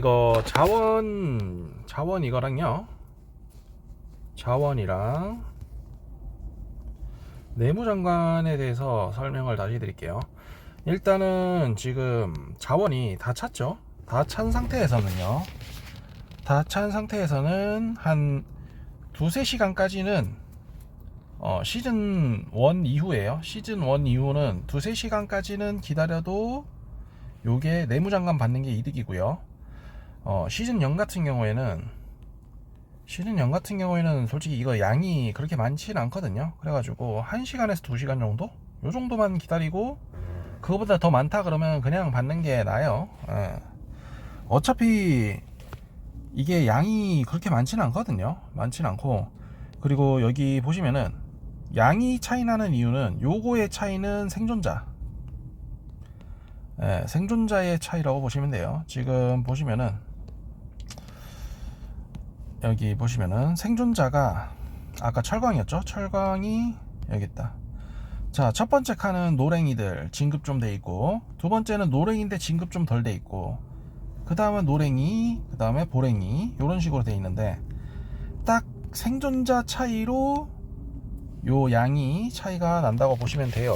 이거 자원 자원 이거랑요. 자원이랑 내무장관에 대해서 설명을 다시 드릴게요. 일단은 지금 자원이 다 찼죠? 다 찬 상태에서는요. 다 찬 상태에서는 한 두세 시간까지는 어, 시즌 1 이후에요. 시즌 1 이후는 두세 시간까지는 기다려도 요게 내무장관 받는 게 이득이고요 어, 시즌 0 같은 경우에는 시즌 0 같은 경우에는 솔직히 이거 양이 그렇게 많지는 않거든요. 그래가지고 1시간에서 2시간 정도? 요 정도만 기다리고 그거보다 더 많다 그러면 그냥 받는 게 나아요. 예. 어차피 이게 양이 그렇게 많지는 않거든요. 많지는 않고 그리고 여기 보시면은 양이 차이 나는 이유는 요거의 차이는 생존자 예, 생존자의 차이라고 보시면 돼요. 지금 보시면은 여기 보시면은 생존자가 아까 철광이었죠? 철광이 여기 있다. 자, 첫 번째 칸은 노랭이들 진급 좀 돼 있고, 두 번째는 노랭인데 진급 좀 덜 돼 있고, 그 다음에 노랭이, 그 다음에 보랭이, 이런 식으로 돼 있는데, 딱 생존자 차이로 요 양이 차이가 난다고 보시면 돼요.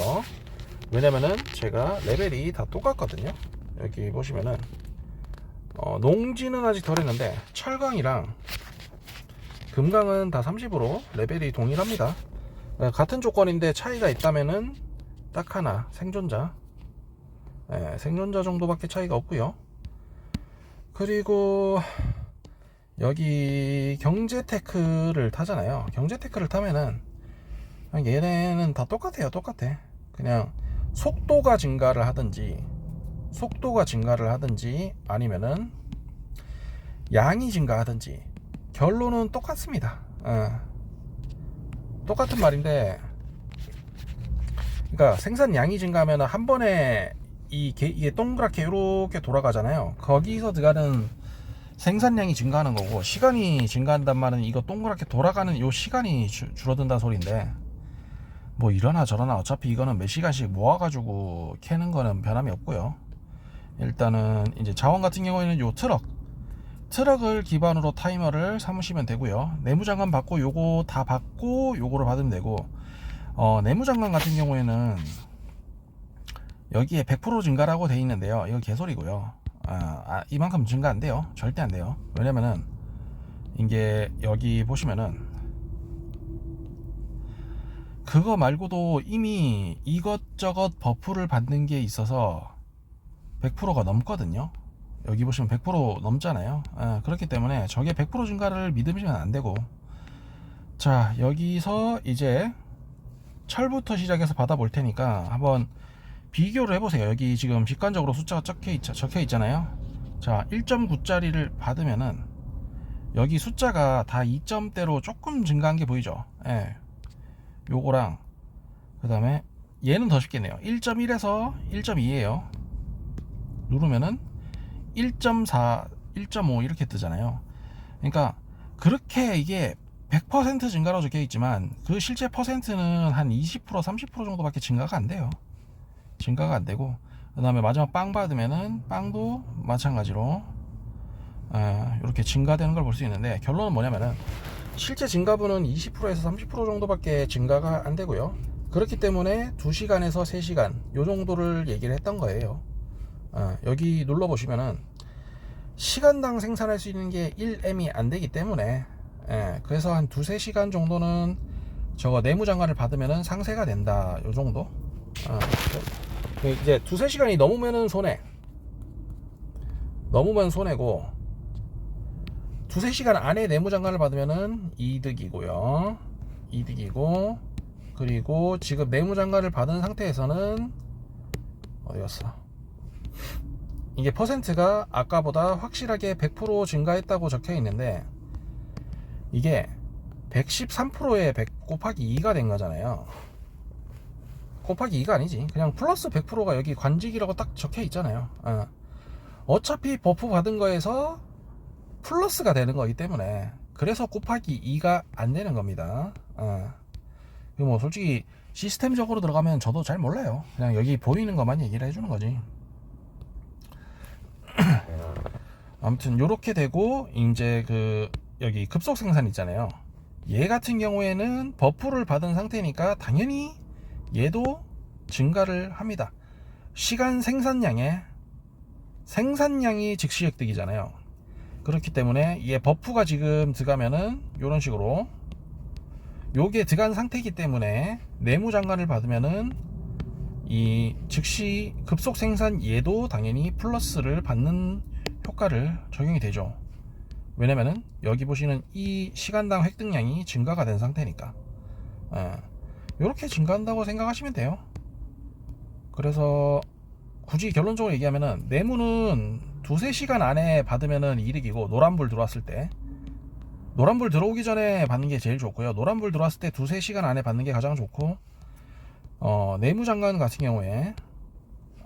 왜냐면은 제가 레벨이 다 똑같거든요. 여기 보시면은, 어, 농지는 아직 덜 했는데, 철광이랑 금강은 다 30으로 레벨이 동일합니다. 네, 같은 조건인데 차이가 있다면은 딱 하나 생존자. 네, 생존자 정도밖에 차이가 없고요. 그리고 여기 경제 테크를 타잖아요. 경제 테크를 타면은 얘네는 다 똑같아요 똑같아. 그냥 속도가 증가를 하든지 속도가 증가를 하든지 아니면은 양이 증가하든지 결론은 똑같습니다. 어. 똑같은 말인데 그러니까 생산량이 증가하면 한 번에 이 게, 이게 동그랗게 이렇게 돌아가잖아요. 거기서 들어가는 생산량이 증가하는 거고 시간이 증가한단 말은 이거 동그랗게 돌아가는 요 시간이 주, 줄어든다는 소리인데 뭐 이러나 저러나 어차피 이거는 몇 시간씩 모아가지고 캐는 거는 변함이 없고요. 일단은 이제 자원 같은 경우에는 요 트럭 트럭을 기반으로 타이머를 삼으시면 되고요. 내무장관 받고 요거 다 받고 요거를 받으면 되고 어, 내무장관 같은 경우에는 여기에 100% 증가라고 돼 있는데요. 이거 개소리고요. 아, 아, 이만큼 증가 안 돼요. 절대 안 돼요. 왜냐면은 이게 여기 보시면은 그거 말고도 이미 이것저것 버프를 받는 게 있어서 100%가 넘거든요. 여기 보시면 100% 넘잖아요. 아, 그렇기 때문에 저게 100% 증가를 믿으시면 안 되고. 자 여기서 이제 철부터 시작해서 받아 볼 테니까 한번 비교를 해보세요. 여기 지금 직관적으로 숫자가 적혀, 있, 적혀 있잖아요. 자 1.9짜리를 받으면은 여기 숫자가 다 2점대로 조금 증가한 게 보이죠? 예. 요거랑 그 다음에 얘는 더 쉽겠네요. 1.1에서 1.2에요. 누르면은 1.4, 1.5 이렇게 뜨잖아요. 그러니까 그렇게 이게 100% 증가로 적혀 있지만 그 실제 퍼센트는 한 20% 30% 정도밖에 증가가 안 돼요. 증가가 안 되고 그 다음에 마지막 빵 받으면은 빵도 마찬가지로 아, 이렇게 증가되는 걸 볼 수 있는데 결론은 뭐냐면은 실제 증가분은 20%에서 30% 정도밖에 증가가 안 되고요. 그렇기 때문에 2시간에서 3시간 요 정도를 얘기를 했던 거예요. 아, 여기 눌러 보시면은 시간당 생산할 수 있는 게 1M이 안 되기 때문에 예, 그래서 한 두세 시간 정도는 저거 내무장관을 받으면은 상세가 된다 요 정도. 아, 그 이제 두세 시간이 넘으면은 손해. 넘으면 손해고 두세 시간 안에 내무장관을 받으면은 이득이고요. 이득이고 그리고 지금 내무장관을 받은 상태에서는 어디 갔어 이게 퍼센트가 아까보다 확실하게 100% 증가했다고 적혀 있는데 이게 113%에 100 곱하기 2가 된 거잖아요. 곱하기 2가 아니지. 그냥 플러스 100%가 여기 관직이라고 딱 적혀 있잖아요. 어. 어차피 버프 받은 거에서 플러스가 되는 거기 때문에 그래서 곱하기 2가 안 되는 겁니다. 어. 뭐 솔직히 시스템적으로 들어가면 저도 잘 몰라요. 그냥 여기 보이는 것만 얘기를 해주는 거지. 아무튼 요렇게 되고 이제 그 여기 급속 생산 있잖아요. 얘 같은 경우에는 버프를 받은 상태니까 당연히 얘도 증가를 합니다. 시간 생산량에 생산량이 즉시 획득이잖아요. 그렇기 때문에 얘 버프가 지금 들어가면은 이런 식으로 요게 들어간 상태이기 때문에 내무 장관을 받으면은 이 즉시 급속 생산 얘도 당연히 플러스를 받는 효과를 적용이 되죠. 왜냐면은 여기 보시는 이 시간당 획득량이 증가가 된 상태니까 이렇게 증가한다고 생각하시면 돼요. 그래서 굳이 결론적으로 얘기하면은 내무는 두세 시간 안에 받으면은 이득이고 노란불 들어왔을 때 노란불 들어오기 전에 받는 게 제일 좋고요. 노란불 들어왔을 때 두세 시간 안에 받는 게 가장 좋고 어, 내무장관 같은 경우에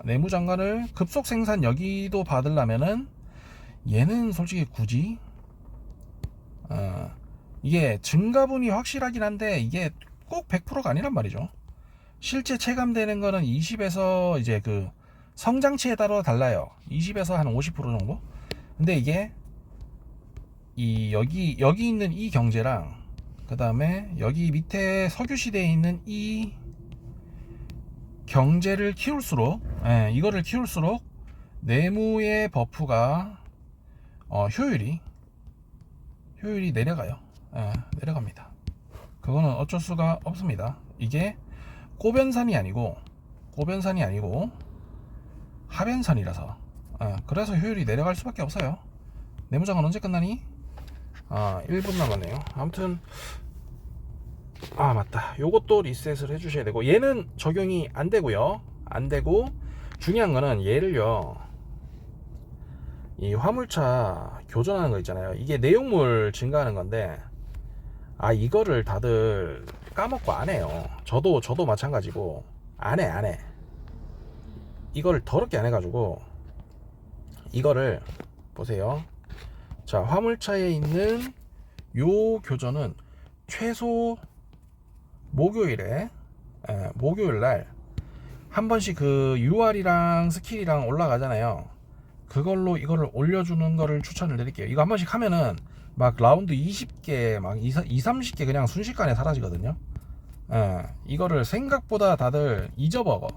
내무장관을 급속 생산 여기도 받으려면은 얘는 솔직히 굳이 어, 이게 증가분이 확실하긴 한데 이게 꼭 100%가 아니란 말이죠. 실제 체감되는 거는 20에서 이제 그 성장치에 따라 달라요. 20에서 한 50% 정도. 근데 이게 이 여기 여기 있는 이 경제랑 그 다음에 여기 밑에 석유 시대에 있는 이 경제를 키울수록 예, 이거를 키울수록 내무의 버프가 어, 효율이 효율이 내려가요. 예, 내려갑니다. 그거는 어쩔 수가 없습니다. 이게 꼬변산이 아니고 꼬변산이 아니고 하변산이라서 예, 그래서 효율이 내려갈 수밖에 없어요. 내무장은 언제 끝나니? 아 1분 남았네요. 아무튼 아 맞다. 요것도 리셋을 해주셔야 되고 얘는 적용이 안 되고요. 안 되고 중요한 거는 얘를요. 이 화물차 교전하는 거 있잖아요. 이게 내용물 증가하는 건데 아 이거를 다들 까먹고 안 해요. 저도 저도 마찬가지고 안 해 안 해. 이거를 더럽게 안 해가지고 이거를 보세요. 자 화물차에 있는 요 교전은 최소 목요일에 에, 목요일 날 한 번씩 그 UR이랑 스킬이랑 올라가잖아요. 그걸로 이거를 올려주는 거를 추천을 드릴게요. 이거 한 번씩 하면은 막 라운드 20개, 막 2, 30개 그냥 순식간에 사라지거든요. 예, 이거를 생각보다 다들 잊어먹어.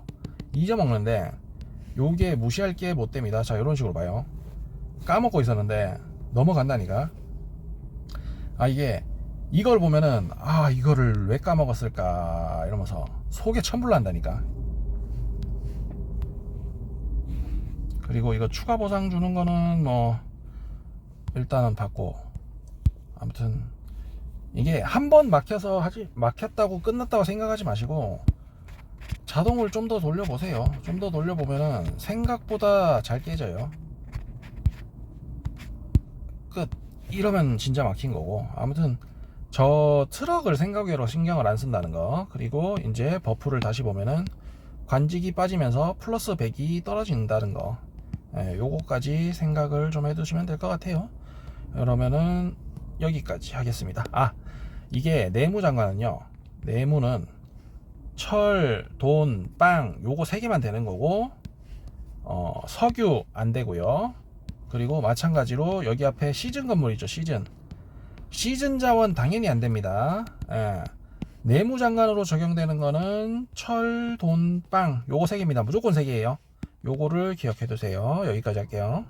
잊어먹는데 요게 무시할 게 못 됩니다. 자, 이런 식으로 봐요. 까먹고 있었는데 넘어간다니까. 아, 이게 이걸 보면은 아, 이거를 왜 까먹었을까 이러면서 속에 천불 난다니까. 그리고 이거 추가 보상 주는 거는 뭐 일단은 받고 아무튼 이게 한 번 막혀서 하지 막혔다고 끝났다고 생각하지 마시고 자동을 좀 더 돌려보세요. 좀 더 돌려보면은 생각보다 잘 깨져요. 끝. 이러면 진짜 막힌 거고. 아무튼 저 트럭을 생각외로 신경을 안 쓴다는 거. 그리고 이제 버프를 다시 보면은 관직이 빠지면서 플러스 100이 떨어진다는 거. 예, 요거까지 생각을 좀 해두시면 될 것 같아요. 그러면은 여기까지 하겠습니다. 아, 이게 내무장관은요. 내무는 철, 돈, 빵 요거 세 개만 되는 거고 어, 석유 안 되고요. 그리고 마찬가지로 여기 앞에 시즌 건물 있죠. 시즌. 시즌 자원 당연히 안 됩니다. 예. 내무장관으로 적용되는 거는 철, 돈, 빵 요거 세 개입니다. 무조건 세 개예요. 요거를 기억해 두세요. 여기까지 할게요.